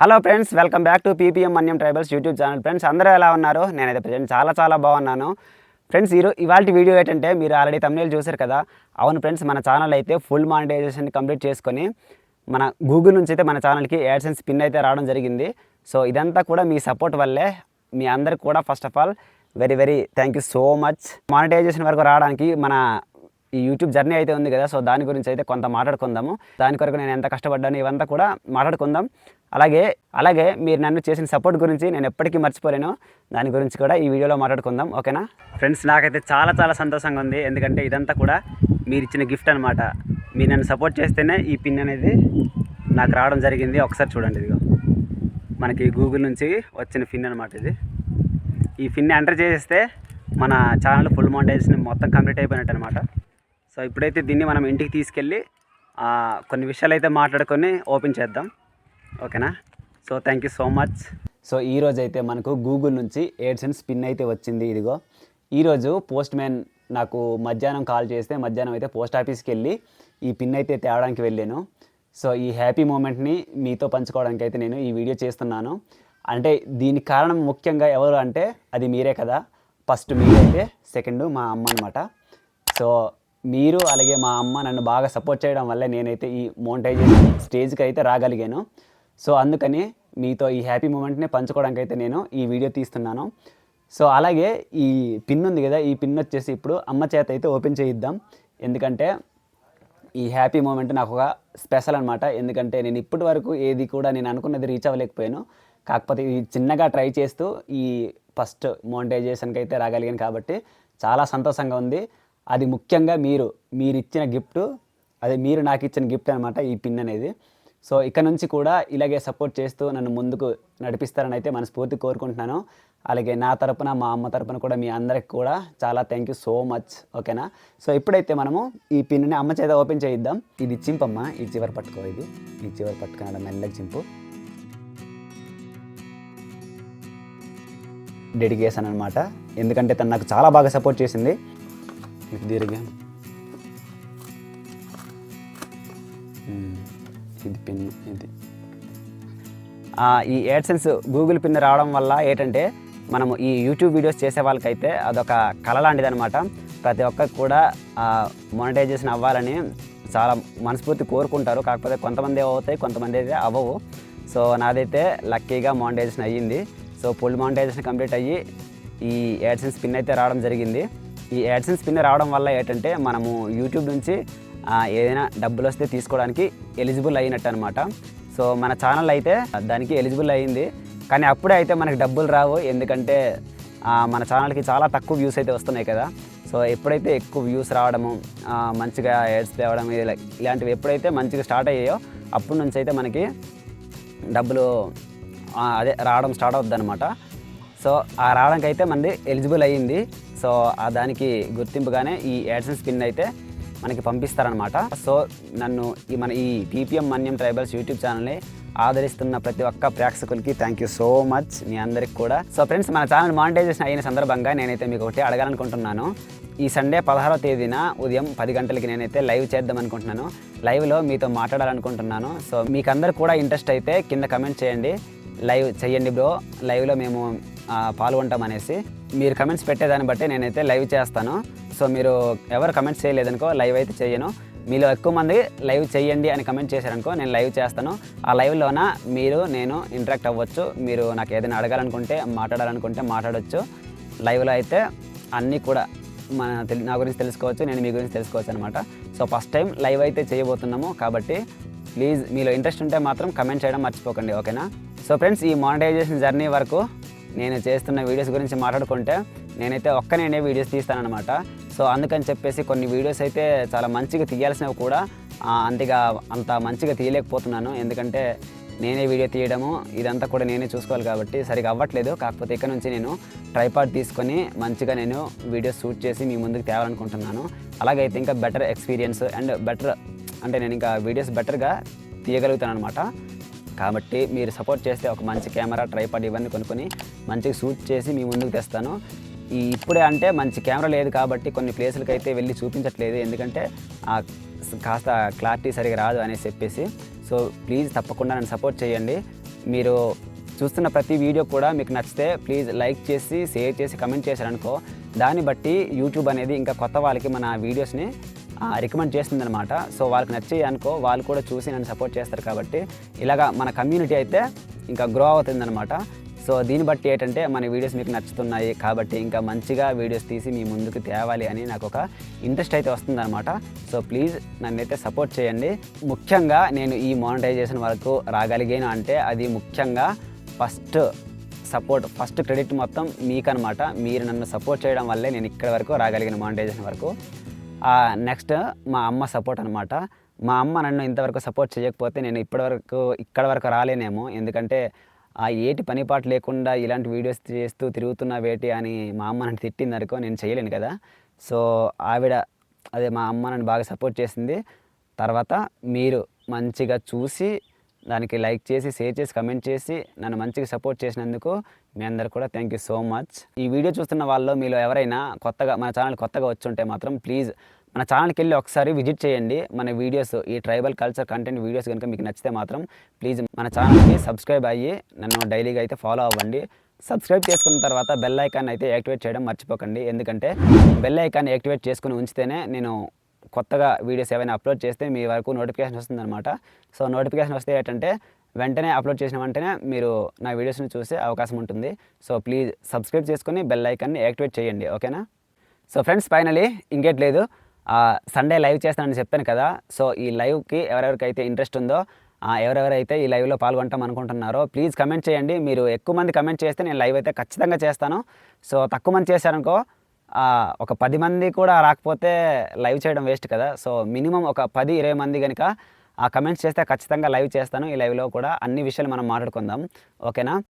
Hello friends welcome back to PPM Manyam tribals YouTube channel friends అందరూ ఎలా ఉన్నారు? నేనైతే ప్రజెంట్ చాలా చాలా బాగున్నాను. ఫ్రెండ్స్ ఈరో ఇవాళ వీడియో ఏంటంటే మీరు ఆల్రెడీ తమిళ చూశారు కదా? అవును ఫ్రెండ్స్ మన ఛానల్ అయితే ఫుల్ మానిటైజేషన్ కంప్లీట్ చేసుకొని మన గూగుల్ నుంచి అయితే మన ఛానల్కి యాడ్సెన్స్ పిన్ అయితే రావడం జరిగింది. సో ఇదంతా కూడా మీ సపోర్ట్ వల్లే మీ అందరికి కూడా first of all very very thank you so much monetization వరకు రావడానికి మన ఈ యూట్యూబ్ జర్నీ అయితే ఉంది కదా సో దాని గురించి అయితే కొంత మాట్లాడుకుందాము. దాని కొరకు నేను ఎంత కష్టపడ్డాను ఇవంతా కూడా మాట్లాడుకుందాం. అలాగే అలాగే మీరు నన్ను చేసిన సపోర్ట్ గురించి నేను ఎప్పటికీ మర్చిపోలేను. దాని గురించి కూడా ఈ వీడియోలో మాట్లాడుకుందాం ఓకేనా? ఫ్రెండ్స్ నాకైతే చాలా చాలా సంతోషంగా ఉంది. ఎందుకంటే ఇదంతా కూడా మీరు ఇచ్చిన గిఫ్ట్ అనమాట మీరు నన్ను సపోర్ట్ చేస్తేనే ఈ పిన్ అనేది నాకు రావడం జరిగింది. ఒకసారి చూడండి ఇదిగో. మనకి గూగుల్ నుంచి వచ్చిన పిన్ అనమాట ఇది. ఈ పిన్ ఎంటర్ చేస్తే మన ఛానల్ ఫుల్ మౌంటేషన్ మొత్తం కంప్లీట్ అయిపోయినట్టు అనమాట సో ఇప్పుడైతే దీన్ని మనం ఇంటికి తీసుకెళ్ళి కొన్ని విషయాలు అయితే మాట్లాడుకొని ఓపెన్ చేద్దాం. ఓకేనా? So thank you so much. So ఈరోజు అయితే మనకు గూగుల్ నుంచి ఎయిర్సెన్స్ పిన్ అయితే వచ్చింది ఇదిగో. ఈరోజు పోస్ట్ మ్యాన్ నాకు మధ్యాహ్నం కాల్ చేస్తే మధ్యాహ్నం అయితే పోస్ట్ ఆఫీస్కి వెళ్ళి ఈ పిన్ అయితే తేవడానికి వెళ్ళాను. సో ఈ హ్యాపీ మూమెంట్ని మీతో పంచుకోవడానికి అయితే నేను ఈ వీడియో చేస్తున్నాను. అంటే దీనికి కారణం ముఖ్యంగా ఎవరు అంటే అది మీరే కదా. ఫస్ట్ మీరైతే సెకండ్ మా అమ్మ అనమాట సో మీరు అలాగే మా అమ్మ నన్ను బాగా సపోర్ట్ చేయడం వల్ల నేనైతే ఈ మోనిటైజేషన్ స్టేజ్కి అయితే రాగలిగాను. సో అందుకని మీతో ఈ హ్యాపీ మూమెంట్ని పంచుకోవడానికి అయితే నేను ఈ వీడియో తీస్తున్నాను. సో అలాగే ఈ పిన్ ఉంది కదా ఈ పిన్ వచ్చేసి ఇప్పుడు అమ్మ చేత అయితే ఓపెన్ చేయిద్దాం. ఎందుకంటే ఈ హ్యాపీ మూమెంట్ నాకు ఒక స్పెషల్ అనమాట ఎందుకంటే నేను ఇప్పటి వరకు ఏది కూడా నేను అనుకున్నది రీచ్ అవ్వలేకపోయాను. కాకపోతే ఇది చిన్నగా ట్రై చేస్తూ ఈ ఫస్ట్ మోనిటైజేషన్కి అయితే రాగలిగాను కాబట్టి చాలా సంతోషంగా ఉంది. అది ముఖ్యంగా మీరు మీరు ఇచ్చిన గిఫ్ట్ అది మీరు నాకు ఇచ్చిన గిఫ్ట్ అనమాట ఈ పిన్ అనేది. సో ఇక్కడ నుంచి కూడా ఇలాగే సపోర్ట్ చేస్తూ నన్ను ముందుకు నడిపిస్తారని అయితే మనస్ఫూర్తి కోరుకుంటున్నాను. అలాగే నా తరపున మా అమ్మ తరపున కూడా మీ అందరికి కూడా చాలా థ్యాంక్ యూ సో మచ్ ఓకేనా సో ఇప్పుడైతే మనము ఈ పిన్ని అమ్మ చేత ఓపెన్ చేయిద్దాం. ఇది చింపమ్మ ఈ చివరి పట్టుకో ఇది. ఈ చివరి పట్టుకున్నాడు మెల్లగా చింపు. డెడికేషన్ అనమాట ఎందుకంటే తను నాకు చాలా బాగా సపోర్ట్ చేసింది. ఇది దీర్ఘం ఇది పిన్ ఇది ఈ యాడ్సెన్స్ గూగుల్ పిన్ రావడం వల్ల ఏంటంటే మనము ఈ యూట్యూబ్ వీడియోస్ చేసే వాళ్ళకైతే అదొక కళ లాంటిది అనమాట ప్రతి ఒక్కరికి కూడా మానిటైజేషన్ అవ్వాలని చాలా మనస్ఫూర్తి కోరుకుంటారు. కాకపోతే కొంతమంది అవుతాయి కొంతమంది అయితే అవ్వవు. సో నాదైతే లక్కీగా మానిటైజేషన్ అయ్యింది. సో ఫుల్ మానిటైజేషన్ కంప్లీట్ అయ్యి ఈ యాడ్సెన్స్ పిన్ అయితే రావడం జరిగింది. ఈ యాడ్సెన్స్ పిన్ రావడం వల్ల ఏంటంటే మనము యూట్యూబ్ నుంచి ఏదైనా డబ్బులు వస్తే తీసుకోవడానికి ఎలిజిబుల్ అయినట్టు అనమాట సో మన ఛానల్ అయితే దానికి ఎలిజిబుల్ అయ్యింది కానీ అప్పుడే అయితే మనకి డబ్బులు రావు. ఎందుకంటే మన ఛానల్కి చాలా తక్కువ వ్యూస్ అయితే వస్తున్నాయి కదా. సో ఎప్పుడైతే ఎక్కువ వ్యూస్ రావడము మంచిగా యాడ్స్ తేవడం ఇలా ఇలాంటివి ఎప్పుడైతే మంచిగా స్టార్ట్ అయ్యాయో అప్పటి నుంచి అయితే మనకి డబ్బులు అదే రావడం స్టార్ట్ అవుద్ది అనమాట సో ఆ రావడానికి అయితే మనది ఎలిజిబుల్ అయ్యింది. సో ఆ దానికి గుర్తింపుగానే ఈ యాడ్సెన్స్ పిన్ అయితే మనకి పంపిస్తారనమాట సో నన్ను ఈ మన ఈ పీపీఎం మన్యం ట్రైబల్స్ యూట్యూబ్ ఛానల్ని ఆదరిస్తున్న ప్రతి ఒక్క ప్రేక్షకులకి థ్యాంక్ యూ సో మచ్ మీ అందరికి కూడా. సో ఫ్రెండ్స్ మన ఛానల్ మానిటైజేషన్ అయిన సందర్భంగా నేనైతే మీకు ఒకటి అడగాలనుకుంటున్నాను. ఈ సండే పదహారో తేదీన ఉదయం పది గంటలకి నేనైతే లైవ్ చేద్దాం అనుకుంటున్నాను లైవ్లో మీతో మాట్లాడాలనుకుంటున్నాను. సో మీకు అందరు కూడా ఇంట్రెస్ట్ అయితే కింద కమెంట్ చేయండి. లైవ్ చేయండి బ్రో. లైవ్లో మేము పాల్గొంటాం అనేసి మీరు కమెంట్స్ పెట్టేదాన్ని బట్టి నేనైతే లైవ్ చేస్తాను. సో మీరు ఎవరు కమెంట్స్ చేయలేదనుకో లైవ్ అయితే చేయను. మీలో ఎక్కువ మంది లైవ్ చేయండి అని కమెంట్ చేశారనుకో నేను లైవ్ చేస్తాను. ఆ లైవ్లోన మీరు నేను ఇంటరాక్ట్ అవ్వచ్చు. మీరు నాకు ఏదైనా అడగాలనుకుంటే మాట్లాడాలనుకుంటే మాట్లాడవచ్చు లైవ్లో అయితే అన్నీ కూడా మన నా గురించి తెలుసుకోవచ్చు నేను మీ గురించి తెలుసుకోవచ్చు అనమాట సో ఫస్ట్ టైం లైవ్ అయితే చేయబోతున్నాము కాబట్టి ప్లీజ్ మీలో ఇంట్రెస్ట్ ఉంటే మాత్రం కమెంట్ చేయడం మర్చిపోకండి ఓకేనా సో ఫ్రెండ్స్ ఈ మానిటైజేషన్ జర్నీ వరకు నేను చేస్తున్న వీడియోస్ గురించి మాట్లాడుకుంటే నేనైతే ఒక్కనేనే వీడియోస్ తీస్తానమాట సో అందుకని చెప్పేసి కొన్ని వీడియోస్ అయితే చాలా మంచిగా తీయాల్సినవి కూడా అంతగా అంత మంచిగా తీయలేకపోతున్నాను. ఎందుకంటే నేనే వీడియో తీయడము ఇదంతా కూడా నేనే చూసుకోవాలి కాబట్టి సరిగా అవ్వట్లేదు. కాకపోతే ఇక్కడ నుంచి నేను ట్రైపాడ్ తీసుకొని మంచిగా నేను వీడియోస్ షూట్ చేసి మీ ముందుకు తేవాలనుకుంటున్నాను. అలాగైతే ఇంకా బెటర్ ఎక్స్పీరియన్స్ అండ్ బెటర్ అంటే నేను ఇంకా వీడియోస్ బెటర్గా తీయగలుగుతాను అనమాట కాబట్టి మీరు సపోర్ట్ చేస్తే ఒక మంచి కెమెరా ట్రైపాడ్ ఇవన్నీ కొనుక్కొని మంచిగా షూట్ చేసి మీ ముందుకు తెస్తాను. ఈ ఇప్పుడే అంటే మంచి కెమెరా లేదు కాబట్టి కొన్ని ప్లేసులకి అయితే వెళ్ళి చూపించట్లేదు. ఎందుకంటే కాస్త క్లారిటీ సరిగా రాదు అనేసి చెప్పేసి. సో ప్లీజ్ తప్పకుండా నన్ను సపోర్ట్ చేయండి. మీరు చూస్తున్న ప్రతి వీడియో కూడా మీకు నచ్చితే ప్లీజ్ లైక్ చేసి షేర్ చేసి కమెంట్ చేశారనుకో దాన్ని బట్టి యూట్యూబ్ అనేది ఇంకా కొత్త వాళ్ళకి మన వీడియోస్ని రికమెండ్ చేస్తుందన్నమాట సో వాళ్ళకి నచ్చాయి అనుకో వాళ్ళు కూడా చూసి నన్ను సపోర్ట్ చేస్తారు కాబట్టి ఇలాగా మన కమ్యూనిటీ అయితే ఇంకా గ్రో అవుతుందనమాట సో దీన్ని బట్టి ఏంటంటే మన వీడియోస్ మీకు నచ్చుతున్నాయి కాబట్టి ఇంకా మంచిగా వీడియోస్ తీసి మీ ముందుకు తేవాలి అని నాకు ఒక ఇంట్రెస్ట్ అయితే వస్తుందన్నమాట. సో ప్లీజ్ నన్నైతే సపోర్ట్ చేయండి. ముఖ్యంగా నేను ఈ మానిటైజేషన్ వరకు రాగలిగాను అంటే అది ముఖ్యంగా ఫస్ట్ సపోర్ట్ ఫస్ట్ క్రెడిట్ మొత్తం మీకనమాట మీరు నన్ను సపోర్ట్ చేయడం వల్లే నేను ఇక్కడ వరకు రాగలిగిన మానిటైజేషన్ వరకు. నెక్స్ట్ మా అమ్మ సపోర్ట్ అనమాట మా అమ్మ నన్ను ఇంతవరకు సపోర్ట్ చేయకపోతే నేను ఇప్పటివరకు ఇక్కడ వరకు రాలేనేమో. ఎందుకంటే ఆ ఏటి పనిపాటు లేకుండా ఇలాంటి వీడియోస్ చేస్తూ తిరుగుతున్నా వేటి అని మా అమ్మ నన్ను తిట్టిందనుకో నేను చేయలేను కదా. సో ఆవిడ అదే మా అమ్మ నన్ను బాగా సపోర్ట్ చేసింది. తర్వాత మీరు మంచిగా చూసి దానికి లైక్ చేసి షేర్ చేసి కమెంట్ చేసి నన్ను మంచిగా సపోర్ట్ చేసినందుకు మీ అందరు కూడా థ్యాంక్ యూ సో మచ్ ఈ వీడియో చూస్తున్న వాళ్ళు మీలో ఎవరైనా కొత్తగా మన ఛానల్ కొత్తగా వచ్చి ఉంటే మాత్రం ప్లీజ్ మన ఛానల్కి వెళ్ళి ఒకసారి విజిట్ చేయండి. మన వీడియోస్ ఈ ట్రైబల్ కల్చర్ కంటెంట్ వీడియోస్ కనుక మీకు నచ్చితే మాత్రం ప్లీజ్ మన ఛానల్కి సబ్స్క్రైబ్ అయ్యి నన్ను డైలీగా అయితే ఫాలో అవ్వండి. సబ్స్క్రైబ్ చేసుకున్న తర్వాత బెల్ ఐకాన్ అయితే యాక్టివేట్ చేయడం మర్చిపోకండి. ఎందుకంటే బెల్ ఐకాన్ యాక్టివేట్ చేసుకుని ఉంచితేనే నేను కొత్తగా వీడియోస్ ఏమైనా అప్లోడ్ చేస్తే మీ వరకు నోటిఫికేషన్ వస్తుందన్నమాట. సో నోటిఫికేషన్ వస్తే ఏంటంటే వెంటనే అప్లోడ్ చేసిన వెంటనే మీరు నా వీడియోస్ని చూసే అవకాశం ఉంటుంది. సో ప్లీజ్ సబ్స్క్రైబ్ చేసుకుని బెల్ ఐకాన్ని యాక్టివేట్ చేయండి. ఓకేనా? సో ఫ్రెండ్స్ ఫైనలీ ఇంకేట్ లేదు. సండే లైవ్ చేస్తానని చెప్పాను కదా. సో ఈ లైవ్కి ఎవరెవరికైతే ఇంట్రెస్ట్ ఉందో ఎవరెవరైతే ఈ లైవ్లో పాల్గొంటాం అనుకుంటున్నారో ప్లీజ్ కమెంట్ చేయండి. మీరు ఎక్కువ మంది కమెంట్ చేస్తే నేను లైవ్ అయితే ఖచ్చితంగా చేస్తాను. సో తక్కువ మంది చేశారనుకో ఒక పది మంది కూడా రాకపోతే లైవ్ చేయడం వేస్ట్ కదా. సో మినిమం ఒక పది ఇరవై మంది కనుక ఆ కమెంట్స్ చేస్తే ఖచ్చితంగా లైవ్ చేస్తాను. ఈ లైవ్లో కూడా అన్ని విషయాలు మనం మాట్లాడుకుందాం. ఓకేనా?